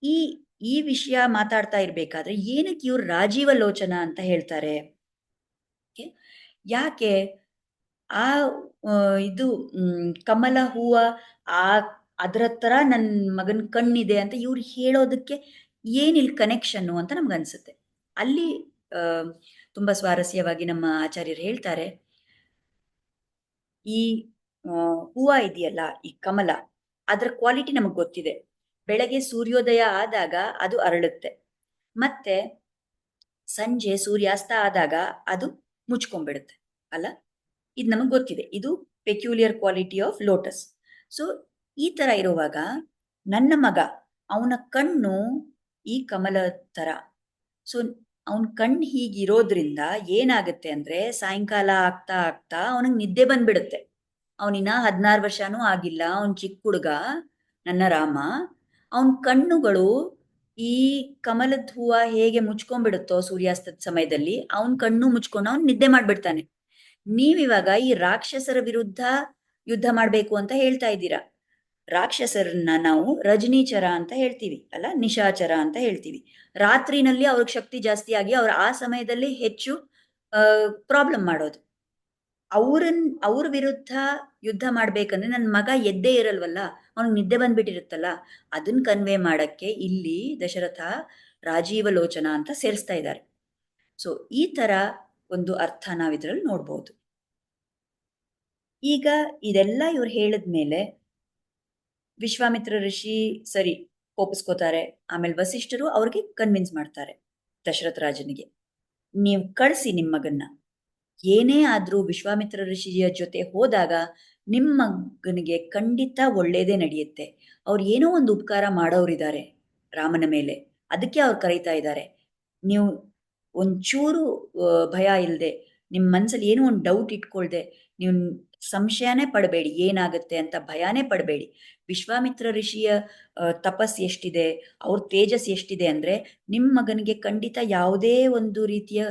ಈ ಈ ವಿಷಯ ಮಾತಾಡ್ತಾ ಇರ್ಬೇಕಾದ್ರೆ ಏನಕ್ಕೆ ಇವ್ರು ರಾಜೀವ ಲೋಚನ ಅಂತ ಹೇಳ್ತಾರೆ? ಯಾಕೆ? ಆ ಇದು ಕಮಲ ಹೂವ ಆ ಅದರ ಹತ್ರ ನನ್ನ ಮಗನ ಕಣ್ಣಿದೆ ಅಂತ ಇವ್ರು ಹೇಳೋದಕ್ಕೆ ಏನಿಲ್ಲ ಕನೆಕ್ಷನ್ನು ಅಂತ ನಮ್ಗನ್ಸುತ್ತೆ ಅಲ್ಲಿ ತುಂಬಾ ಸ್ವಾರಸ್ಯವಾಗಿ ನಮ್ಮ ಆಚಾರ್ಯರು ಹೇಳ್ತಾರೆ, ಈ ಹೂವ ಇದೆಯಲ್ಲ, ಈ ಕಮಲ, ಅದರ ಕ್ವಾಲಿಟಿ ನಮಗ್ ಗೊತ್ತಿದೆ. ಬೆಳಗ್ಗೆ ಸೂರ್ಯೋದಯ ಆದಾಗ ಅದು ಅರಳುತ್ತೆ. ಮತ್ತೆ ಸಂಜೆ ಸೂರ್ಯಾಸ್ತ ಆದಾಗ ಅದು ಮುಚ್ಕೊಂಡ್ಬಿಡುತ್ತೆ. ಅಲ್ಲ? ಇದು ನಮಗೆ ಗೊತ್ತಿದೆ. ಇದು peculiar quality of lotus so ಈ ತರ ಇರುವಾಗ ನನ್ನ ಮಗ, ಅವನ ಕಣ್ಣು ಈ ಕಮಲ ತರ. ಸೊ ಅವನ್ ಕಣ್ಣು ಹೀಗಿರೋದ್ರಿಂದ ಏನಾಗುತ್ತೆ ಅಂದ್ರೆ ಸಾಯಂಕಾಲ ಆಗ್ತಾ ಆಗ್ತಾ ಅವನಿಗೆ ನಿದ್ದೆ ಬಂದ್ಬಿಡುತ್ತೆ. ಅವನಿನ ಹದಿನಾರು ವರ್ಷನೂ ಆಗಿಲ್ಲ, ಅವನ್ ಚಿಕ್ಕ ಹುಡುಗ, ನನ್ನ ರಾಮ. ಅವನ ಕಣ್ಣುಗಳು ಈ ಕಮಲದ ಹೂವ ಹೇಗೆ ಮುಚ್ಕೊಂಡ್ಬಿಡುತ್ತೋ ಸೂರ್ಯಾಸ್ತದ ಸಮಯದಲ್ಲಿ ಅವನ್ ಕಣ್ಣು ಮುಚ್ಕೊಂಡು ಅವ್ನು ನಿದ್ದೆ ಮಾಡ್ಬಿಡ್ತಾನೆ. ನೀವಿವಾಗ ಈ ರಾಕ್ಷಸರ ವಿರುದ್ಧ ಯುದ್ಧ ಮಾಡ್ಬೇಕು ಅಂತ ಹೇಳ್ತಾ ಇದ್ದೀರಾ? ರಾಕ್ಷಸರನ್ನ ನಾವು ರಜನೀಚರ ಅಂತ ಹೇಳ್ತೀವಿ, ಅಲ್ಲ? ನಿಶಾಚರ ಅಂತ ಹೇಳ್ತೀವಿ. ರಾತ್ರಿನಲ್ಲಿ ಅವ್ರಿಗೆ ಶಕ್ತಿ ಜಾಸ್ತಿ ಆಗಿ ಅವ್ರ ಆ ಸಮಯದಲ್ಲಿ ಹೆಚ್ಚು ಪ್ರಾಬ್ಲಮ್ ಮಾಡೋದು. ಅವ್ರನ್, ಅವ್ರ ವಿರುದ್ಧ ಯುದ್ಧ ಮಾಡ್ಬೇಕಂದ್ರೆ ನನ್ನ ಮಗ ಎದ್ದೇ ಇರಲ್ವಲ್ಲ? ಅವ್ನಿಗೆ ನಿದ್ದೆ ಬಂದ್ಬಿಟ್ಟಿರುತ್ತಲ್ಲ? ಅದನ್ನ ಕನ್ವೆ ಮಾಡಕ್ಕೆ ಇಲ್ಲಿ ದಶರಥ ರಾಜೀವ ಲೋಚನ ಅಂತ ಸೇರಿಸ್ತಾ ಇದ್ದಾರೆ. ಸೊ ಈ ತರ ಒಂದು ಅರ್ಥ ನಾವಿದ್ರಲ್ಲಿ ನೋಡ್ಬೋದು. ಈಗ ಇದೆಲ್ಲ ಇವ್ರು ಹೇಳಿದ್ಮೇಲೆ ವಿಶ್ವಾಮಿತ್ರ ಋಷಿ ಸರಿ ಕೋಪಿಸ್ಕೋತಾರೆ. ಆಮೇಲೆ ವಸಿಷ್ಠರು ಅವ್ರಿಗೆ ಕನ್ವಿನ್ಸ್ ಮಾಡ್ತಾರೆ ದಶರಥ ರಾಜನಿಗೆ. ನೀವು ಕಳಿಸಿ ನಿಮ್ಮ ಮಗನ್ನ. ಏನೇ ಆದ್ರೂ ವಿಶ್ವಾಮಿತ್ರ ಋಷಿಯ ಜೊತೆ ಹೋದಾಗ ನಿಮ್ಮ ಮಗನಿಗೆ ಖಂಡಿತ ಒಳ್ಳೇದೇ ನಡೆಯುತ್ತೆ. ಅವ್ರು ಏನೋ ಒಂದು ಉಪಕಾರ ಮಾಡೋರಿದ್ದಾರೆ ರಾಮನ ಮೇಲೆ. ಅದಕ್ಕೆ ಅವ್ರು ಕರೀತಾ ಇದ್ದಾರೆ ನೀವು ಒಂಚೂರು ಭಯ ಇಲ್ಲದೆ ನಿಮ್ಮ ಮನಸ್ಸಲ್ಲಿ ಏನೋ ಒಂದು ಡೌಟ್ ಇಟ್ಕೊಳ್ದೆ, ನೀವು ಸಂಶಯನೇ ಪಡಬೇಡಿ, ಏನಾಗುತ್ತೆ ಅಂತ ಭಯಾನೇ ಪಡಬೇಡಿ. ವಿಶ್ವಾಮಿತ್ರ ಋಷಿಯ ತಪಸ್ ಎಷ್ಟಿದೆ, ಅವ್ರ ತೇಜಸ್ ಎಷ್ಟಿದೆ ಅಂದ್ರೆ ನಿಮ್ಮ ಮಗನಿಗೆ ಖಂಡಿತ ಯಾವುದೇ ಒಂದು ರೀತಿಯ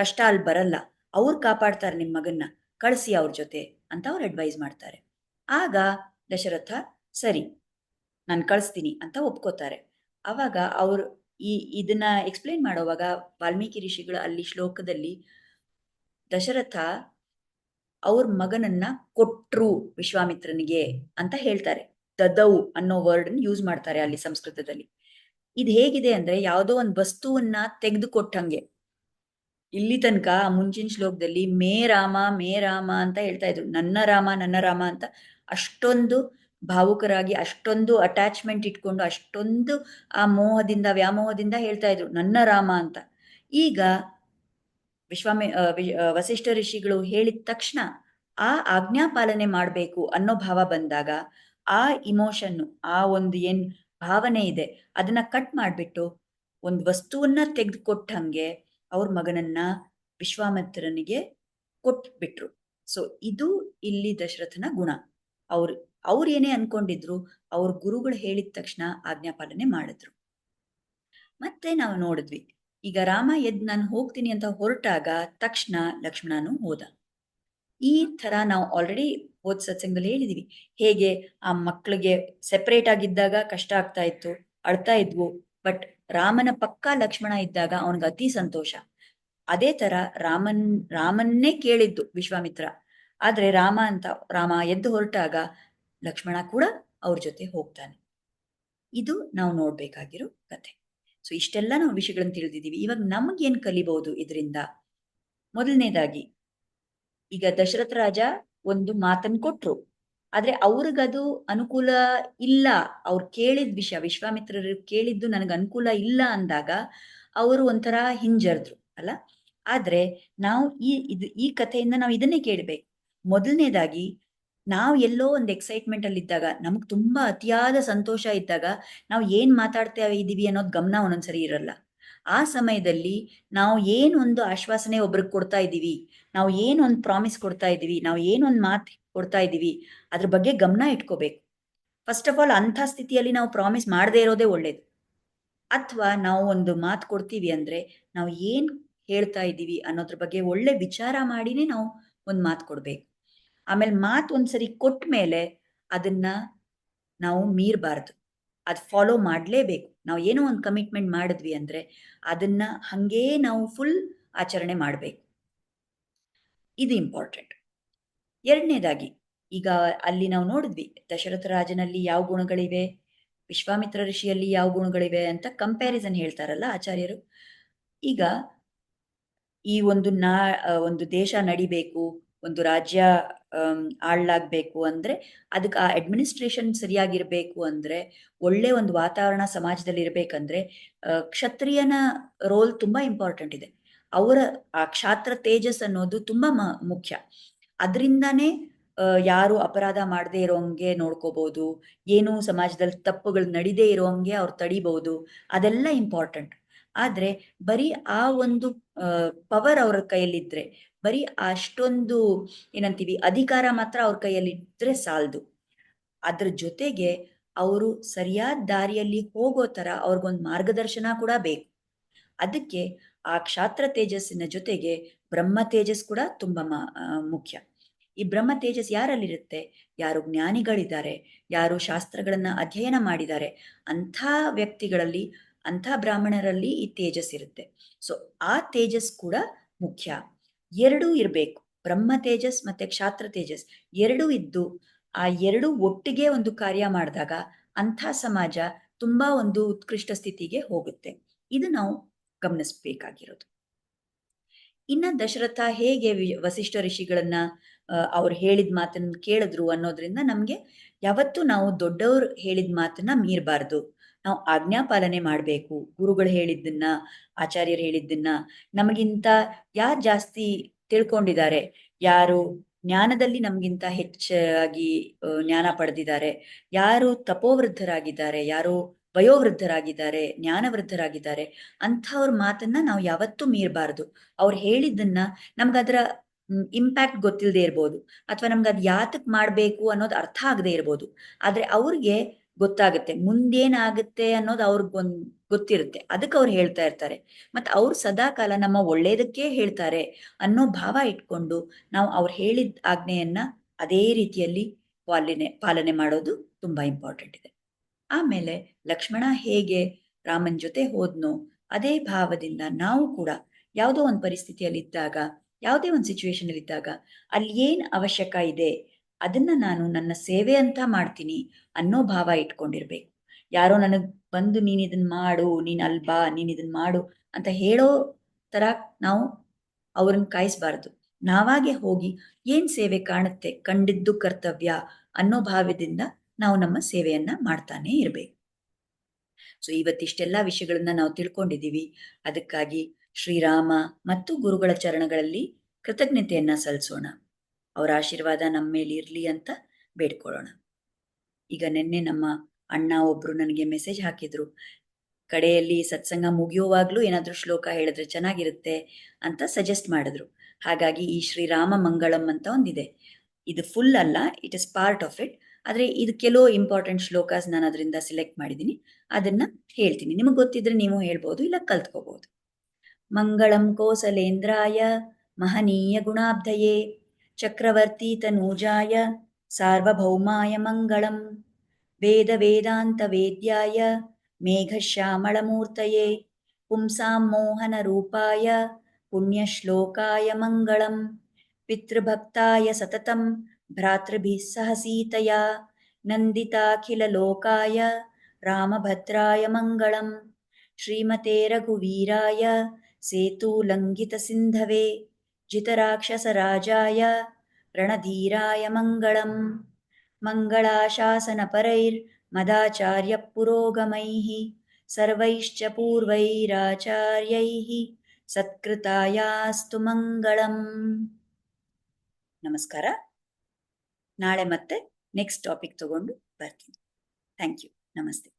ಕಷ್ಟ ಅಲ್ಲಿ ಬರಲ್ಲ. ಅವ್ರು ಕಾಪಾಡ್ತಾರೆ ನಿಮ್ಮ ಮಗನ್ನ, ಕಳಿಸಿ ಅವ್ರ ಜೊತೆ ಅಂತ ಅವ್ರು ಅಡ್ವೈಸ್ ಮಾಡ್ತಾರೆ. ಆಗ ದಶರಥ, ಸರಿ, ನಾನು ಕಳಿಸ್ತೀನಿ ಅಂತ ಒಪ್ಕೋತಾರೆ. ಅವಾಗ ಅವ್ರು ಈ, ಇದನ್ನ ಎಕ್ಸ್ಪ್ಲೇನ್ ಮಾಡೋವಾಗ ವಾಲ್ಮೀಕಿ ಋಷಿಗಳು ಅಲ್ಲಿ ಶ್ಲೋಕದಲ್ಲಿ ದಶರಥ ಅವ್ರ ಮಗನನ್ನ ಕೊಟ್ರು ವಿಶ್ವಾಮಿತ್ರನಿಗೆ ಅಂತ ಹೇಳ್ತಾರೆ. ದದೌ ಅನ್ನೋ ವರ್ಡ್ ಯೂಸ್ ಮಾಡ್ತಾರೆ ಅಲ್ಲಿ ಸಂಸ್ಕೃತದಲ್ಲಿ. ಇದು ಹೇಗಿದೆ ಅಂದ್ರೆ ಯಾವುದೋ ಒಂದು ವಸ್ತುವನ್ನ ತೆಗೆದುಕೊಟ್ಟಂಗೆ. ಇಲ್ಲಿ ತನಕ ಮುಂಚಿನ ಶ್ಲೋಕದಲ್ಲಿ ಮೇ ರಾಮ ಮೇ ರಾಮ ಅಂತ ಹೇಳ್ತಾ ಇದ್ರು. ನನ್ನ ರಾಮ ನನ್ನ ರಾಮ ಅಂತ ಅಷ್ಟೊಂದು ಭಾವುಕರಾಗಿ, ಅಷ್ಟೊಂದು ಅಟ್ಯಾಚ್ಮೆಂಟ್ ಇಟ್ಕೊಂಡು, ಅಷ್ಟೊಂದು ಆ ಮೋಹದಿಂದ, ವ್ಯಾಮೋಹದಿಂದ ಹೇಳ್ತಾ ಇದ್ರು. ನನ್ನ ರಾಮ ಅಂತ. ಈಗ ವಿಶ್ವಾಮಿ ವಸಿಷ್ಠ ಋಷಿಗಳು ಹೇಳಿದ ತಕ್ಷಣ ಆ ಆಜ್ಞಾ ಪಾಲನೆ ಮಾಡಬೇಕು ಅನ್ನೋ ಭಾವ ಬಂದಾಗ ಆ ಇಮೋಷನ್ ಆ ಒಂದು ಏನ್ ಭಾವನೆ ಇದೆ, ಅದನ್ನ ಕಟ್ ಮಾಡ್ಬಿಟ್ಟು ಒಂದು ವಸ್ತುವನ್ನ ತೆಗೆದುಕೊಟ್ಟಂಗೆ ಅವ್ರ ಮಗನನ್ನ ವಿಶ್ವಾಮಿತ್ರನಿಗೆ ಕೊಟ್ಬಿಟ್ರು. ಸೊ ಇದು ಇಲ್ಲಿ ದಶರಥನ ಗುಣ. ಅವ್ರು ಅವ್ರು ಏನೇ ಅನ್ಕೊಂಡಿದ್ರು ಅವ್ರ ಗುರುಗಳು ಹೇಳಿದ ತಕ್ಷಣ ಆಜ್ಞಾಪಾಲನೆ ಮಾಡಿದ್ರು. ಮತ್ತೆ ನಾವು ನೋಡಿದ್ವಿ ಈಗ ರಾಮ ಎದ್ ನಾನು ಹೋಗ್ತೀನಿ ಅಂತ ಹೊರಟಾಗ ತಕ್ಷಣ ಲಕ್ಷ್ಮಣನು ಹೋದ. ಈ ತರ ನಾವು ಆಲ್ರೆಡಿ ಓದ್ ಸತ್ಸಂಗದಲ್ಲಿ ಹೇಳಿದೀವಿ. ಹೇಗೆ ಆ ಮಕ್ಕಳಿಗೆ ಸೆಪರೇಟ್ ಆಗಿದ್ದಾಗ ಕಷ್ಟ ಆಗ್ತಾ ಇತ್ತು, ಅಳ್ತಾ ಇದ್ವು ಬಟ್ ರಾಮನ ಪಕ್ಕ ಲಕ್ಷ್ಮಣ ಇದ್ದಾಗ ಅವನಿಗೆ ಅತಿ ಸಂತೋಷ. ಅದೇ ತರ ರಾಮನ್, ರಾಮನ್ನೇ ಕೇಳಿದ್ದು ವಿಶ್ವಾಮಿತ್ರ. ಆದ್ರೆ ರಾಮ ಅಂತ, ರಾಮ ಎದ್ದು ಹೊರಟಾಗ ಲಕ್ಷ್ಮಣ ಕೂಡ ಅವ್ರ ಜೊತೆ ಹೋಗ್ತಾನೆ. ಇದು ನಾವು ನೋಡ್ಬೇಕಾಗಿರೋ ಕತೆ. ಸೊ ಇಷ್ಟೆಲ್ಲ ನಾವು ವಿಷಯಗಳನ್ನು ತಿಳಿದಿದ್ದೀವಿ. ಇವಾಗ ನಮಗೇನು ಕಲಿಬಹುದು ಇದರಿಂದ? ಮೊದಲನೇದಾಗಿ, ಈಗ ದಶರಥ ರಾಜ ಒಂದು ಮಾತನ್ನು ಕೊಟ್ರು. ಆದ್ರೆ ಅವ್ರಿಗದು ಅನುಕೂಲ ಇಲ್ಲ. ಅವ್ರು ಕೇಳಿದ ವಿಷಯ, ವಿಶ್ವಾಮಿತ್ರರು ಕೇಳಿದ್ದು ನನಗೆ ಅನುಕೂಲ ಇಲ್ಲ ಅಂದಾಗ ಅವರು ಒಂಥರ ಹಿಂಜರಿದ್ರು, ಅಲ್ಲ? ಆದ್ರೆ ನಾವು ಈ, ಇದು, ಈ ಕಥೆಯಿಂದ ನಾವು ಇದನ್ನೇ ಕೇಳಬೇಕು. ಮೊದಲನೇದಾಗಿ ನಾವು ಎಲ್ಲೋ ಒಂದು ಎಕ್ಸೈಟ್ಮೆಂಟ್ ಅಲ್ಲಿ ಇದ್ದಾಗ, ನಮಗೆ ತುಂಬಾ ಅತಿಯಾದ ಸಂತೋಷ ಇದ್ದಾಗ, ನಾವು ಏನ್ ಮಾತಾಡ್ತಾ ಇದೀವಿ ಅನ್ನೋದು ಗಮನ ಒಂದೊಂದ್ಸರಿ ಇರಲ್ಲ. ಆ ಸಮಯದಲ್ಲಿ ನಾವು ಒಂದು ಆಶ್ವಾಸನೆ ಒಬ್ರಿಗೆ ಕೊಡ್ತಾ ಇದ್ದೀವಿ ನಾವು ಏನ್ ಒಂದು ಪ್ರಾಮಿಸ್ ಕೊಡ್ತಾ ಇದೀವಿ, ನಾವು ಏನೊಂದು ಮಾತು ಕೊಡ್ತಾ ಇದ್ದೀವಿ ಅದ್ರ ಬಗ್ಗೆ ಗಮನ ಇಟ್ಕೋಬೇಕು. ಫಸ್ಟ್ ಆಫ್ ಆಲ್ ಅಂಥ ಸ್ಥಿತಿಯಲ್ಲಿ ನಾವು ಪ್ರಾಮಿಸ್ ಮಾಡದೇ ಇರೋದೇ ಒಳ್ಳೇದು. ಅಥವಾ ನಾವು ಒಂದು ಮಾತು ಕೊಡ್ತೀವಿ ಅಂದ್ರೆ, ನಾವು ಏನ್ ಹೇಳ್ತಾ ಇದ್ದೀವಿ ಅನ್ನೋದ್ರ ಬಗ್ಗೆ ಒಳ್ಳೆ ವಿಚಾರ ಮಾಡಿನೇ ನಾವು ಒಂದು ಮಾತು ಕೊಡ್ಬೇಕು. ಆಮೇಲೆ ಮಾತು ಒಂದ್ಸರಿ ಕೊಟ್ಟ ಮೇಲೆ ಅದನ್ನ ನಾವು ಮೀರಬಾರ್ದು. ಅದು ಫಾಲೋ ಮಾಡಲೇಬೇಕು. ನಾವು ಏನೋ ಒಂದು ಕಮಿಟ್ಮೆಂಟ್ ಮಾಡಿದ್ವಿ ಅಂದ್ರೆ ಅದನ್ನ ಹಾಗೇ ನಾವು ಫುಲ್ ಆಚರಣೆ ಮಾಡಬೇಕು. ಇದು ಇಂಪಾರ್ಟೆಂಟ್ ಎರಡನೇದಾಗಿ, ಈಗ ಅಲ್ಲಿ ನಾವು ನೋಡಿದ್ವಿ, ದಶರಥ ರಾಜನಲ್ಲಿ ಯಾವ ಗುಣಗಳಿವೆ, ವಿಶ್ವಾಮಿತ್ರ ಋಷಿಯಲ್ಲಿ ಯಾವ ಗುಣಗಳಿವೆ ಅಂತ ಕಂಪ್ಯಾರಿಸನ್ ಹೇಳ್ತಾರಲ್ಲ ಆಚಾರ್ಯರು. ಈಗ ಈ ಒಂದು ನಾ ಒಂದು ದೇಶ ನಡಿಬೇಕು, ಒಂದು ರಾಜ್ಯ ಆಳ್ಲಾಗ್ಬೇಕು ಅಂದ್ರೆ ಅದಕ್ಕೆ ಆ ಅಡ್ಮಿನಿಸ್ಟ್ರೇಷನ್ ಸರಿಯಾಗಿರಬೇಕು ಅಂದ್ರೆ ಒಳ್ಳೆ ಒಂದು ವಾತಾವರಣ ಸಮಾಜದಲ್ಲಿ ಇರಬೇಕಂದ್ರೆ ಕ್ಷತ್ರಿಯನ ರೋಲ್ ತುಂಬಾ ಇಂಪಾರ್ಟೆಂಟ್ ಇದೆ. ಅವರ ಆ ಕ್ಷಾತ್ರ ತೇಜಸ್ ಅನ್ನೋದು ತುಂಬಾ ಮುಖ್ಯ. ಅದರಿಂದನೇ ಯಾರು ಅಪರಾಧ ಮಾಡದೇ ಇರೋಂಗೆ ನೋಡ್ಕೋಬಹುದು ಏನು ಸಮಾಜದಲ್ಲಿ ತಪ್ಪುಗಳು ನಡೀದೇ ಇರೋಂಗೆ ಅವ್ರು ತಡಿಬಹುದು ಅದೆಲ್ಲ ಇಂಪಾರ್ಟೆಂಟ್ ಆದ್ರೆ ಬರೀ ಆ ಒಂದು ಪವರ್ ಅವ್ರ ಕೈಯಲ್ಲಿದ್ರೆ, ಬರೀ ಅಷ್ಟೊಂದು ಏನಂತೀವಿ, ಅಧಿಕಾರ ಮಾತ್ರ ಅವ್ರ ಕೈಯಲ್ಲಿ ಇದ್ರೆ ಸಾಲದು. ಅದ್ರ ಜೊತೆಗೆ ಅವರು ಸರಿಯಾದ ದಾರಿಯಲ್ಲಿ ಹೋಗೋ ತರ ಅವ್ರಿಗೊಂದು ಮಾರ್ಗದರ್ಶನ ಕೂಡ ಬೇಕು. ಅದಕ್ಕೆ ಆ ಕ್ಷಾತ್ರ ತೇಜಸ್ಸಿನ ಜೊತೆಗೆ ಬ್ರಹ್ಮ ತೇಜಸ್ ಕೂಡ ತುಂಬಾ ಮುಖ್ಯ. ಈ ಬ್ರಹ್ಮ ತೇಜಸ್ ಯಾರಲ್ಲಿರುತ್ತೆ? ಯಾರು ಜ್ಞಾನಿಗಳಿದ್ದಾರೆ, ಯಾರು ಶಾಸ್ತ್ರಗಳನ್ನ ಅಧ್ಯಯನ ಮಾಡಿದ್ದಾರೆ, ಅಂಥ ವ್ಯಕ್ತಿಗಳಲ್ಲಿ ಅಂಥ ಬ್ರಾಹ್ಮಣರಲ್ಲಿ ಈ ತೇಜಸ್ ಇರುತ್ತೆ. ಸೊ ಆ ತೇಜಸ್ ಕೂಡ ಮುಖ್ಯ. ಎರಡೂ ಇರಬೇಕು. ಬ್ರಹ್ಮ ತೇಜಸ್ ಮತ್ತೆ ಕ್ಷಾತ್ರ ತೇಜಸ್. ಎರಡೂ ಇದ್ದು, ಆ ಎರಡು ಒಟ್ಟಿಗೆ ಒಂದು ಕಾರ್ಯ ಮಾಡಿದಾಗ ಅಂಥ ಸಮಾಜ ತುಂಬಾ ಒಂದು ಉತ್ಕೃಷ್ಟ ಸ್ಥಿತಿಗೆ ಹೋಗುತ್ತೆ. ಇದು ನಾವು ಗಮನಿಸ್ಬೇಕಾಗಿರೋದು. ಇನ್ನ ದಶರಥ ಹೇಗೆ ವಸಿಷ್ಠ ಋಷಿಗಳನ್ನ ಅವ್ರು ಹೇಳಿದ ಮಾತನ್ನ ಕೇಳಿದ್ರು ಅನ್ನೋದ್ರಿಂದ ನಮ್ಗೆ ಯಾವತ್ತೂ ನಾವು ದೊಡ್ಡವ್ರು ಹೇಳಿದ ಮಾತನ್ನ ಮೀರಬಾರ್ದು. ನಾವು ಆಜ್ಞಾಪಾಲನೆ ಮಾಡಬೇಕು. ಗುರುಗಳು ಹೇಳಿದ್ದನ್ನ, ಆಚಾರ್ಯರು ಹೇಳಿದ್ದನ್ನ ನಮಗಿಂತ ಯಾರು ಜಾಸ್ತಿ ತಿಳ್ಕೊಂಡಿದ್ದಾರೆ? ಯಾರು ಜ್ಞಾನದಲ್ಲಿ ನಮಗಿಂತ ಹೆಚ್ಚಾಗಿ ಜ್ಞಾನ ಪಡೆದಿದ್ದಾರೆ? ಯಾರು ತಪೋವೃದ್ಧರಾಗಿದ್ದಾರೆ? ಯಾರು ವಯೋವೃದ್ಧರಾಗಿದ್ದಾರೆ? ಜ್ಞಾನವೃದ್ಧರಾಗಿದ್ದಾರೆ? ಅಂಥವ್ರ ಮಾತನ್ನ ನಾವು ಯಾವತ್ತೂ ಮೀರಬಾರ್ದು. ಅವ್ರು ಹೇಳಿದ್ದನ್ನ ನಮ್ಗದರ ಇಂಪ್ಯಾಕ್ಟ್ ಗೊತ್ತಿಲ್ಲದೆ ಇರ್ಬೋದು. ಅಥವಾ ನಮ್ಗೆ ಅದು ಯಾತಕ್ ಮಾಡ್ಬೇಕು ಅನ್ನೋದು ಅರ್ಥ ಆಗದೆ ಇರ್ಬೋದು. ಆದ್ರೆ ಅವ್ರಿಗೆ ಗೊತ್ತಾಗುತ್ತೆ. ಮುಂದೇನಾಗುತ್ತೆ ಅನ್ನೋದು ಅವ್ರಿಗೊಂದ್ ಗೊತ್ತಿರುತ್ತೆ. ಅದಕ್ಕೆ ಅವ್ರು ಹೇಳ್ತಾ ಇರ್ತಾರೆ. ಮತ್ತೆ ಅವ್ರು ಸದಾ ಕಾಲ ನಮ್ಮ ಒಳ್ಳೇದಕ್ಕೆ ಹೇಳ್ತಾರೆ ಅನ್ನೋ ಭಾವ ಇಟ್ಕೊಂಡು ನಾವು ಅವ್ರು ಹೇಳಿದ ಆಜ್ಞೆಯನ್ನ ಅದೇ ರೀತಿಯಲ್ಲಿ ಪಾಲನೆ ಪಾಲನೆ ಮಾಡೋದು ತುಂಬಾ ಇಂಪಾರ್ಟೆಂಟ್ ಇದೆ. ಆಮೇಲೆ ಲಕ್ಷ್ಮಣ ಹೇಗೆ ರಾಮನ್ ಜೊತೆ ಹೋದ್ನೋ ಅದೇ ಭಾವದಿಂದ ನಾವು ಕೂಡ ಯಾವುದೋ ಒಂದು ಪರಿಸ್ಥಿತಿಯಲ್ಲಿ ಇದ್ದಾಗ ಯಾವುದೇ ಒಂದು ಸಿಚುವೇಶನ್ ಅಲ್ಲಿ ಇದ್ದಾಗ ಅಲ್ಲಿ ಏನ್ ಅವಶ್ಯಕ ಇದೆ ಅದನ್ನ ನಾನು ನನ್ನ ಸೇವೆ ಅಂತ ಮಾಡ್ತೀನಿ ಅನ್ನೋ ಭಾವ ಇಟ್ಕೊಂಡಿರ್ಬೇಕು. ಯಾರೋ ನನಗ್ ಬಂದು ನೀನ್ ಇದನ್ ಮಾಡು, ನೀನ್ ಅಲ್ಬಾ ನೀನ್ ಇದನ್ ಮಾಡು ಅಂತ ಹೇಳೋ ತರ ನಾವು ಅವ್ರನ್ನ ಕಾಯಿಸ್ಬಾರ್ದು. ನಾವಾಗೆ ಹೋಗಿ ಏನ್ ಸೇವೆ ಕಾಣುತ್ತೆ, ಕಂಡಿದ್ದು ಕರ್ತವ್ಯ ಅನ್ನೋ ಭಾವದಿಂದ ನಾವು ನಮ್ಮ ಸೇವೆಯನ್ನ ಮಾಡ್ತಾನೆ ಇರ್ಬೇಕು. ಸೊ ಇವತ್ತಿಷ್ಟೆಲ್ಲ ವಿಷಯಗಳನ್ನ ನಾವು ತಿಳ್ಕೊಂಡಿದೀವಿ ಅದಕ್ಕಾಗಿ ಶ್ರೀರಾಮ ಮತ್ತು ಗುರುಗಳ ಚರಣಗಳಲ್ಲಿ ಕೃತಜ್ಞತೆಯನ್ನ ಸಲ್ಲಿಸೋಣ. ಅವರ ಆಶೀರ್ವಾದ ನಮ್ಮ ಮೇಲೆ ಇರಲಿ ಅಂತ ಬೇಡ್ಕೊಳ್ಳೋಣ. ಈಗ ನಿನ್ನೆ ನಮ್ಮ ಅಣ್ಣ ಒಬ್ರು ನನಗೆ ಮೆಸೇಜ್ ಹಾಕಿದ್ರು. ಕಡೆಯಲ್ಲಿ ಸತ್ಸಂಗ ಮುಗಿಯುವಾಗ್ಲೂ ಏನಾದರೂ ಶ್ಲೋಕ ಹೇಳಿದ್ರೆ ಚೆನ್ನಾಗಿರುತ್ತೆ ಅಂತ ಸಜೆಸ್ಟ್ ಮಾಡಿದ್ರು. ಹಾಗಾಗಿ ಈ ಶ್ರೀರಾಮ ಮಂಗಳಂ ಅಂತ ಒಂದಿದೆ. ಇದು ಫುಲ್ ಅಲ್ಲ it is part of it ಆದ್ರೆ ಇದು ಕೆಲವು ಇಂಪಾರ್ಟೆಂಟ್ ಶ್ಲೋಕಾಸ್ ನಾನು ಅದರಿಂದ ಸೆಲೆಕ್ಟ್ ಮಾಡಿದ್ದೀನಿ. ಅದನ್ನ ಹೇಳ್ತೀನಿ. ನಿಮಗೆ ಗೊತ್ತಿದ್ರೆ ನೀವು ಹೇಳ್ಬೋದು ಇಲ್ಲ ಕಲ್ತ್ಕೋಬಹುದು ಮಂಗಳಂ ಕೋಸಲೇಂದ್ರಾಯ ಮಹನೀಯ ಗುಣಾಬ್ಧಯೇ. चक्रवर्तीतनूजाय सार्वभौमाय मङ्गलम् वेदवेदान्तवेद्याय मेघश्यामलमूर्तये पुंसां मोहनरूपाय पुण्यश्लोकाय मङ्गलम्। पितृभक्ताय सततं सीतया नन्दिताखिललोकाय रामभद्राय मङ्गलम्। श्रीमते रघुवीराय सेतुलङ्घितसिन्धवे जितराक्षसराजाय रणधीराय मङ्गलम् मङ्गलाशासनपरैर्मदाचार्यपुरोगमैः सर्वैश्च पूर्वैराचार्यैः ಸತ್ಕೃತಾಯಾಸ್ತು ಮಂಗಳಂ ನಮಸ್ಕಾರ ನಾಳೆ ಮತ್ತೆ ನೆಕ್ಸ್ಟ್ ಟಾಪಿಕ್ ತಗೊಂಡು ಬರ್ತೀನಿ ಥ್ಯಾಂಕ್ ಯು ನಮಸ್ತೆ